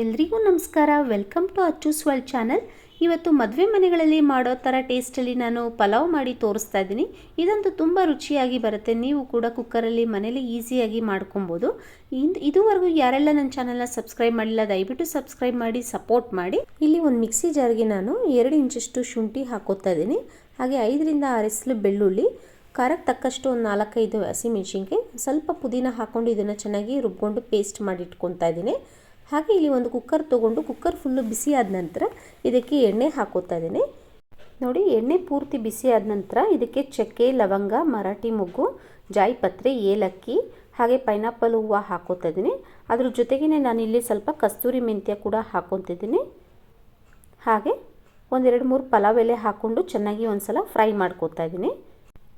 ಎಲ್ರಿಗೂ ನಮಸ್ಕಾರ. Welcome to Achu's world channel ಇವತ್ತು ಮದುವೆ ಮನೆಗಳಲ್ಲಿ ಮಾಡೋ ಥರ ಟೇಸ್ಟಲ್ಲಿ ನಾನು ಪಲಾವ್ ಮಾಡಿ ತೋರಿಸ್ತಾ ಇದ್ದೀನಿ. ಇದಂತೂ ತುಂಬ ರುಚಿಯಾಗಿ ಬರುತ್ತೆ. ನೀವು ಕೂಡ ಕುಕ್ಕರಲ್ಲಿ ಮನೇಲಿ ಈಸಿಯಾಗಿ ಮಾಡ್ಕೊಬೋದು. ಇಂದು ಇದುವರೆಗೂ ಯಾರೆಲ್ಲ ನನ್ನ ಚಾನಲ್ನ ಸಬ್ಸ್ಕ್ರೈಬ್ ಮಾಡಿಲ್ಲ, ದಯವಿಟ್ಟು ಸಬ್ಸ್ಕ್ರೈಬ್ ಮಾಡಿ ಸಪೋರ್ಟ್ ಮಾಡಿ. ಇಲ್ಲಿ ಒಂದು ಮಿಕ್ಸಿ ಜಾರ್ಗೆ ನಾನು ಎರಡು ಇಂಚಷ್ಟು ಶುಂಠಿ ಹಾಕೋತಾ ಇದ್ದೀನಿ. ಹಾಗೆ ಐದರಿಂದ ಆರು ಎಸ್ಲು ಬೆಳ್ಳುಳ್ಳಿ ಖಾರಕ್ಕೆ ತಕ್ಕಷ್ಟು ಒಂದು ನಾಲ್ಕೈದು ಹಸಿಮೆಣ್ಸಿನ್ಕಾಯಿ ಸ್ವಲ್ಪ ಪುದೀನ ಹಾಕ್ಕೊಂಡು ಇದನ್ನು ಚೆನ್ನಾಗಿ ರುಬ್ಕೊಂಡು ಪೇಸ್ಟ್ ಮಾಡಿ ಇಟ್ಕೊತಾ ಇದ್ದೀನಿ. ಹಾಗೆ ಇಲ್ಲಿ ಒಂದು ಕುಕ್ಕರ್ ತೊಗೊಂಡು ಕುಕ್ಕರ್ ಫುಲ್ಲು ಬಿಸಿ ಆದ ನಂತರ ಇದಕ್ಕೆ ಎಣ್ಣೆ ಹಾಕೋತಾ ಇದ್ದೀನಿ. ನೋಡಿ, ಎಣ್ಣೆ ಪೂರ್ತಿ ಬಿಸಿ ಆದ ನಂತರ ಇದಕ್ಕೆ ಚಕ್ಕೆ, ಲವಂಗ, ಮರಾಠಿ ಮೊಗ್ಗು, ಜಾಯಿಪತ್ರೆ, ಏಲಕ್ಕಿ, ಹಾಗೆ ಪೈನಾಪಲ್ ಹೂವು ಹಾಕೋತಾ ಇದ್ದೀನಿ. ಅದ್ರ ಜೊತೆಗೇ ನಾನಿಲ್ಲಿ ಸ್ವಲ್ಪ ಕಸ್ತೂರಿ ಮೆಂತ್ಯ ಕೂಡ ಹಾಕೊತಿದ್ದೀನಿ ಹಾಗೆ ಒಂದೆರಡು ಮೂರು ಪಲಾವ್ ಎಲೆ ಹಾಕ್ಕೊಂಡು ಚೆನ್ನಾಗಿ ಒಂದು ಸಲ ಫ್ರೈ ಮಾಡ್ಕೋತಾ ಇದ್ದೀನಿ.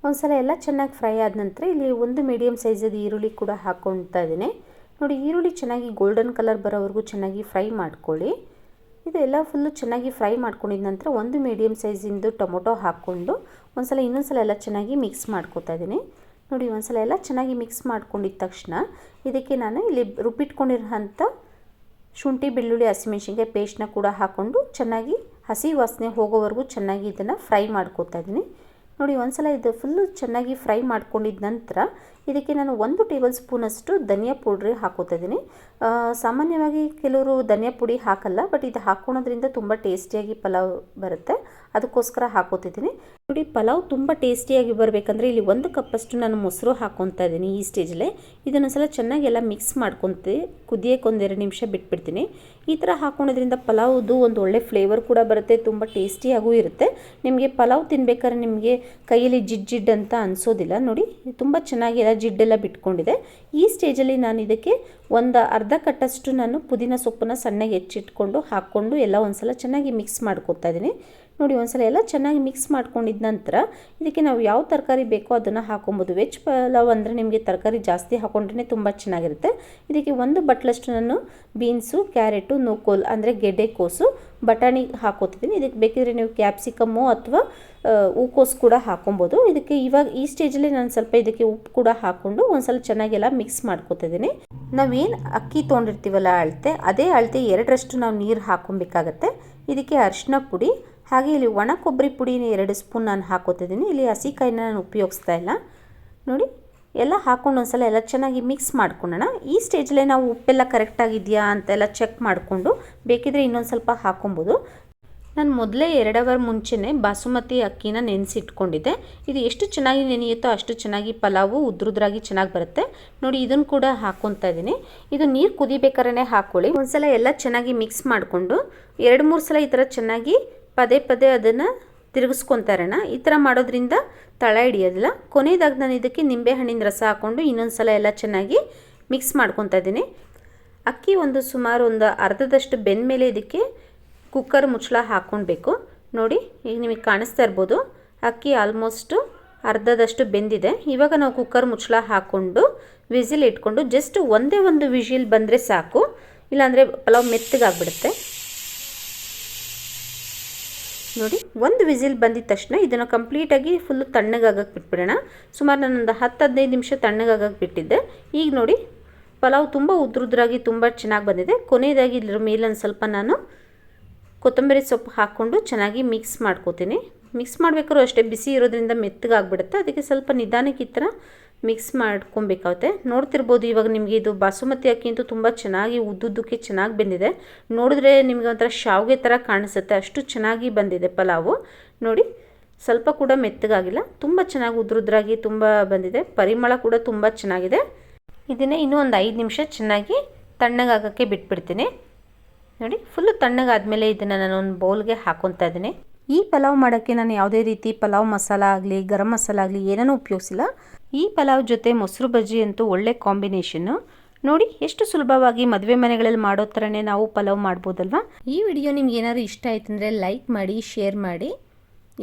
ಒಂದು ಸಲ ಎಲ್ಲ ಚೆನ್ನಾಗಿ ಫ್ರೈ ಆದ ನಂತರ ಇಲ್ಲಿ ಒಂದು ಮೀಡಿಯಮ್ ಸೈಜದ ಈರುಳ್ಳಿ ಕೂಡ ಹಾಕ್ಕೊಳ್ತಾ ಇದ್ದೀನಿ. ನೋಡಿ, ಈರುಳ್ಳಿ ಚೆನ್ನಾಗಿ ಗೋಲ್ಡನ್ ಕಲರ್ ಬರೋವರೆಗೂ ಚೆನ್ನಾಗಿ ಫ್ರೈ ಮಾಡ್ಕೊಳ್ಳಿ. ಇದೆಲ್ಲ ಫುಲ್ಲು ಚೆನ್ನಾಗಿ ಫ್ರೈ ಮಾಡ್ಕೊಂಡಿದ ನಂತರ ಒಂದು ಮೀಡಿಯಮ್ ಸೈಜಿಂದು ಟೊಮೊಟೊ ಹಾಕ್ಕೊಂಡು ಒಂದು ಸಲ ಇನ್ನೊಂದು ಸಲ ಎಲ್ಲ ಚೆನ್ನಾಗಿ ಮಿಕ್ಸ್ ಮಾಡ್ಕೊತಾ ಇದ್ದೀನಿ. ನೋಡಿ, ಒಂದ್ಸಲ ಎಲ್ಲ ಚೆನ್ನಾಗಿ ಮಿಕ್ಸ್ ಮಾಡ್ಕೊಂಡಿದ್ದ ತಕ್ಷಣ ಇದಕ್ಕೆ ನಾನು ಇಲ್ಲಿ ರುಬ್ಬಿಟ್ಕೊಂಡಿರೋಂಥ ಶುಂಠಿ, ಬೆಳ್ಳುಳ್ಳಿ, ಹಸಿಮೆಣ್ಸಿನ್ಕಾಯಿ ಪೇಸ್ಟ್ನ ಕೂಡ ಹಾಕ್ಕೊಂಡು ಚೆನ್ನಾಗಿ ಹಸಿ ವಾಸನೆ ಹೋಗೋವರೆಗೂ ಚೆನ್ನಾಗಿ ಇದನ್ನು ಫ್ರೈ ಮಾಡ್ಕೋತಾ ಇದ್ದೀನಿ. ನೋಡಿ, ಒಂದ್ಸಲ ಇದು ಫುಲ್ಲು ಚೆನ್ನಾಗಿ ಫ್ರೈ ಮಾಡ್ಕೊಂಡಿದ ನಂತರ ಇದಕ್ಕೆ ನಾನು ಒಂದು ಟೇಬಲ್ ಸ್ಪೂನಷ್ಟು ಧನಿಯಾ ಪೌಡ್ರಿ ಹಾಕೋತಾ ಇದ್ದೀನಿ. ಸಾಮಾನ್ಯವಾಗಿ ಕೆಲವರು ಧನಿಯಾ ಪುಡಿ ಹಾಕಲ್ಲ ಬಟ್ ಇದು ಹಾಕ್ಕೊಳೋದ್ರಿಂದ ತುಂಬ ಟೇಸ್ಟಿಯಾಗಿ ಪಲಾವ್ ಬರುತ್ತೆ. ಅದಕ್ಕೋಸ್ಕರ ಹಾಕೋತಿದ್ದೀನಿ. ನೋಡಿ ಪಲಾವ್ ತುಂಬ ಟೇಸ್ಟಿಯಾಗಿ ಬರಬೇಕಂದ್ರೆ ಇಲ್ಲಿ ಒಂದು ಕಪ್ಪಷ್ಟು ನಾನು ಮೊಸರು ಹಾಕ್ಕೊತಾ ಇದ್ದೀನಿ ಈ ಸ್ಟೇಜಲ್ಲೇ. ಇದನ್ನು ಸಲ ಚೆನ್ನಾಗಿ ಎಲ್ಲ ಮಿಕ್ಸ್ ಮಾಡ್ಕೊತೀವಿ ಕುದಿಯೋಕೆ ಒಂದೆರಡು ನಿಮಿಷ ಬಿಟ್ಬಿಡ್ತೀನಿ. ಈ ಥರ ಹಾಕ್ಕೊಳೋದ್ರಿಂದ ಪಲಾವ್ದು ಒಂದು ಒಳ್ಳೆ ಫ್ಲೇವರ್ ಕೂಡ ಬರುತ್ತೆ, ತುಂಬ ಟೇಸ್ಟಿಯಾಗೂ ಇರುತ್ತೆ. ನಿಮಗೆ ಪಲಾವ್ ತಿನ್ಬೇಕಾದ್ರೆ ನಿಮಗೆ ಕೈಯಲ್ಲಿ ಜಿಡ್ ಜಿಡ್ ಅಂತ ಅನಿಸೋದಿಲ್ಲ. ನೋಡಿ, ತುಂಬ ಚೆನ್ನಾಗಿ ಎಲ್ಲ ಜಿಡ್ಡೆಲ್ಲ ಬಿಟ್ಕೊಂಡಿದೆ. ಈ ಸ್ಟೇಜಲ್ಲಿ ನಾನು ಇದಕ್ಕೆ ಒಂದು ಅರ್ಧ ಕಟ್ಟಷ್ಟು ನಾನು ಪುದೀನ ಸೊಪ್ಪನ್ನ ಸಣ್ಣಗೆ ಹೆಚ್ಚಿಟ್ಕೊಂಡು ಹಾಕ್ಕೊಂಡು ಎಲ್ಲ ಒಂದ್ಸಲ ಚೆನ್ನಾಗಿ ಮಿಕ್ಸ್ ಮಾಡ್ಕೊತಾ ಇದ್ದೀನಿ. ನೋಡಿ, ಒಂದ್ಸಲ ಎಲ್ಲ ಚೆನ್ನಾಗಿ ಮಿಕ್ಸ್ ಮಾಡ್ಕೊಂಡಿದ್ದ ನಂತರ ಇದಕ್ಕೆ ನಾವು ಯಾವ ತರಕಾರಿ ಬೇಕೋ ಅದನ್ನು ಹಾಕೊಬೋದು. ವೆಜ್ ಪಲಾವ್ ಅಂದರೆ ನಿಮಗೆ ತರಕಾರಿ ಜಾಸ್ತಿ ಹಾಕೊಂಡ್ರೆ ತುಂಬ ಚೆನ್ನಾಗಿರುತ್ತೆ. ಇದಕ್ಕೆ ಒಂದು ಬಟ್ಲಷ್ಟು ನಾನು ಬೀನ್ಸು, ಕ್ಯಾರೆಟು ನೂಕೋಲ್ ಅಂದರೆ ಗೆಡ್ಡೆಕೋಸು ಬಟಾಣಿ ಹಾಕೋತಿದ್ದೀನಿ. ಇದಕ್ಕೆ ಬೇಕಿದ್ರೆ ನೀವು ಕ್ಯಾಪ್ಸಿಕಮ್ಮು ಅಥವಾ ಹೂಕೋಸು ಕೂಡ ಹಾಕೊಬೋದು. ಇದಕ್ಕೆ ಇವಾಗ ಈ ಸ್ಟೇಜಲ್ಲಿ ನಾನು ಸ್ವಲ್ಪ ಇದಕ್ಕೆ ಉಪ್ಪು ಕೂಡ ಹಾಕ್ಕೊಂಡು ಒಂದ್ಸಲ ಚೆನ್ನಾಗೆಲ್ಲ ಮಿಕ್ಸ್ ಮಾಡ್ಕೋತಿದ್ದೀನಿ. ನಾವೇನು ಅಕ್ಕಿ ತೊಗೊಂಡಿರ್ತೀವಲ್ಲ ಅಳತೆ, ಅದೇ ಅಳತೆ ಎರಡರಷ್ಟು ನಾವು ನೀರು ಹಾಕೊಬೇಕಾಗತ್ತೆ. ಇದಕ್ಕೆ ಅರಿಶಿನ ಪುಡಿ ಹಾಗೆ ಇಲ್ಲಿ ಒಣ ಕೊಬ್ಬರಿ ಪುಡಿನ ಎರಡು ಸ್ಪೂನ್ ನಾನು ಹಾಕೋತಿದ್ದೀನಿ. ಇಲ್ಲಿ ಹಸಿಕಾಯಿನ ನಾನು ಉಪಯೋಗಿಸ್ತಾ ಇಲ್ಲ. ನೋಡಿ, ಎಲ್ಲ ಹಾಕ್ಕೊಂಡು ಒಂದ್ಸಲ ಎಲ್ಲ ಚೆನ್ನಾಗಿ ಮಿಕ್ಸ್ ಮಾಡ್ಕೊಳ್ಳೋಣ. ಈ ಸ್ಟೇಜಲ್ಲೇ ನಾವು ಉಪ್ಪೆಲ್ಲ ಕರೆಕ್ಟಾಗಿದೆಯಾ ಅಂತೆಲ್ಲ ಚೆಕ್ ಮಾಡಿಕೊಂಡು ಬೇಕಿದ್ರೆ ಇನ್ನೊಂದು ಸ್ವಲ್ಪ ಹಾಕೊಬೋದು. ನಾನು ಮೊದಲೇ ಎರಡು ಅವರ್ ಮುಂಚೆನೇ ಬಾಸುಮತಿ ಅಕ್ಕಿನ ನೆನೆಸಿಟ್ಕೊಂಡಿದ್ದೆ. ಇದು ಎಷ್ಟು ಚೆನ್ನಾಗಿ ನೆನೆಯುತ್ತೋ ಅಷ್ಟು ಚೆನ್ನಾಗಿ ಪಲಾವು ಉದ್ರುದ್ರಾಗಿ ಚೆನ್ನಾಗಿ ಬರುತ್ತೆ. ನೋಡಿ ಇದನ್ನು ಕೂಡ ಹಾಕ್ಕೊತಾ ಇದ್ದೀನಿ. ಇದು ನೀರು ಕುದಿಬೇಕಾರೇ ಹಾಕ್ಕೊಳ್ಳಿ ಒಂದ್ಸಲ ಎಲ್ಲ ಚೆನ್ನಾಗಿ ಮಿಕ್ಸ್ ಮಾಡಿಕೊಂಡು ಎರಡು ಮೂರು ಸಲ ಈ ಥರ ಚೆನ್ನಾಗಿ ಪದೇ ಪದೇ ಅದನ್ನು ತಿರುಗಿಸ್ಕೊತಾರಣ ಈ ಥರ ಮಾಡೋದ್ರಿಂದ ತಳ ಹಿಡಿಯೋದಿಲ್ಲ. ಕೊನೆಯದಾಗಿ ನಾನು ಇದಕ್ಕೆ ನಿಂಬೆಹಣ್ಣಿನ ರಸ ಹಾಕ್ಕೊಂಡು ಇನ್ನೊಂದು ಸಲ ಎಲ್ಲ ಚೆನ್ನಾಗಿ ಮಿಕ್ಸ್ ಮಾಡ್ಕೊತಾ ಇದ್ದೀನಿ. ಅಕ್ಕಿ ಒಂದು ಸುಮಾರು ಒಂದು ಅರ್ಧದಷ್ಟು ಬೆಂದ ಮೇಲೆ ಇದಕ್ಕೆ ಕುಕ್ಕರ್ ಮುಚ್ಚಳ ಹಾಕ್ಕೊಳ್ಬೇಕು. ನೋಡಿ, ಈಗ ನಿಮಗೆ ಕಾಣಿಸ್ತಾ ಇರ್ಬೋದು. ಅಕ್ಕಿ ಆಲ್ಮೋಸ್ಟು ಅರ್ಧದಷ್ಟು ಬೆಂದಿದೆ. ಇವಾಗ ನಾವು ಕುಕ್ಕರ್ ಮುಚ್ಚಳ ಹಾಕ್ಕೊಂಡು ವಿಸಿಲ್ ಇಟ್ಕೊಂಡು ಜಸ್ಟ್ ಒಂದೇ ಒಂದು ವಿಜಿಲ್ ಬಂದರೆ ಸಾಕು. ಇಲ್ಲಾಂದರೆ ಪಲಾವ್ ಮೆತ್ತಗಾಗ್ಬಿಡುತ್ತೆ. ನೋಡಿ, ಒಂದು ವಿಸಿಲ್ ಬಂದಿದ ತಕ್ಷಣ ಇದನ್ನು ಕಂಪ್ಲೀಟಾಗಿ ಫುಲ್ಲು ತಣ್ಣಗಾಗಕ್ಕೆ ಬಿಟ್ಬಿಡೋಣ. ಸುಮಾರು ನಾನೊಂದು ಹತ್ತು ಹದಿನೈದು ನಿಮಿಷ ತಣ್ಣಗಾಗಕ್ಕೆ ಬಿಟ್ಟಿದ್ದೆ. ಈಗ ನೋಡಿ, ಪಲಾವ್ ತುಂಬ ಉದ್ರುದ್ರಾಗಿ ತುಂಬ ಚೆನ್ನಾಗಿ ಬಂದಿದೆ. ಕೊನೆಯದಾಗಿ ಇದ್ರ ಮೇಲೊಂದು ಸ್ವಲ್ಪ ನಾನು ಕೊತ್ತಂಬರಿ ಸೊಪ್ಪು ಹಾಕ್ಕೊಂಡು ಚೆನ್ನಾಗಿ ಮಿಕ್ಸ್ ಮಾಡ್ಕೋತೀನಿ. ಮಿಕ್ಸ್ ಮಾಡಬೇಕಾದ್ರೂ ಅಷ್ಟೇ, ಬಿಸಿ ಇರೋದ್ರಿಂದ ಮೆತ್ತಗಾಗ್ಬಿಡುತ್ತೆ. ಅದಕ್ಕೆ ಸ್ವಲ್ಪ ನಿಧಾನಕ್ಕೆ ಈ ಥರ ಮಿಕ್ಸ್ ಮಾಡ್ಕೊಬೇಕಾಗುತ್ತೆ. ನೋಡ್ತಿರ್ಬೋದು ಇವಾಗ ನಿಮಗೆ ಇದು ಬಾಸುಮತಿ ಅಕ್ಕಿ ಅಂತೂ ತುಂಬ ಚೆನ್ನಾಗಿ ಉದ್ದುದ್ದಕ್ಕೆ ಚೆನ್ನಾಗಿ ಬಂದಿದೆ. ನೋಡಿದ್ರೆ ನಿಮಗೆ ಒಂಥರ ಶಾವಿಗೆ ಥರ ಕಾಣಿಸುತ್ತೆ. ಅಷ್ಟು ಚೆನ್ನಾಗಿ ಬಂದಿದೆ ಪಲಾವು. ನೋಡಿ, ಸ್ವಲ್ಪ ಕೂಡ ಮೆತ್ತಗಾಗಿಲ್ಲ. ತುಂಬ ಚೆನ್ನಾಗಿ ಉದ್ರುದ್ರಾಗಿ ತುಂಬ ಬಂದಿದೆ. ಪರಿಮಳ ಕೂಡ ತುಂಬ ಚೆನ್ನಾಗಿದೆ. ಇದನ್ನೇ ಇನ್ನೂ ಒಂದು ಐದು ನಿಮಿಷ ಚೆನ್ನಾಗಿ ತಣ್ಣಗಾಗೋಕ್ಕೆ ಬಿಟ್ಬಿಡ್ತೀನಿ. ನೋಡಿ ಫುಲ್ಲು ತಣ್ಣಗಾದಮೇಲೆ ಇದನ್ನು ನಾನು ಒಂದು ಬೌಲ್ಗೆ ಹಾಕೊತಾ ಇದ್ದೀನಿ. ಈ ಪಲಾವ್ ಮಾಡೋಕ್ಕೆ ನಾನು ಯಾವುದೇ ರೀತಿ ಪಲಾವ್ ಮಸಾಲ ಆಗಲಿ, ಗರಂ ಮಸಾಲ ಆಗಲಿ ಏನೇನೂ ಉಪಯೋಗಿಸಿಲ್ಲ. ಈ ಪಲಾವ್ ಜೊತೆ ಮೊಸರು ಬಜ್ಜಿ ಅಂತೂ ಒಳ್ಳೆ ಕಾಂಬಿನೇಷನ್. ನೋಡಿ, ಎಷ್ಟು ಸುಲಭವಾಗಿ ಮದುವೆ ಮನೆಗಳಲ್ಲಿ ಮಾಡೋ ಥರನೇ ನಾವು ಪಲಾವ್ ಮಾಡ್ಬೋದಲ್ವಾ? ಈ ವಿಡಿಯೋ ನಿಮ್ಗೆ ಏನಾದರೂ ಇಷ್ಟ ಆಯ್ತು ಅಂದರೆ ಲೈಕ್ ಮಾಡಿ, ಶೇರ್ ಮಾಡಿ.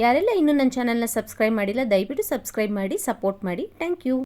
ಯಾರೆಲ್ಲ ಇನ್ನೂ ನನ್ನ ಚಾನಲ್ನ ಸಬ್ಸ್ಕ್ರೈಬ್ ಮಾಡಿಲ್ಲ, ದಯವಿಟ್ಟು ಸಬ್ಸ್ಕ್ರೈಬ್ ಮಾಡಿ, ಸಪೋರ್ಟ್ ಮಾಡಿ. Thank you.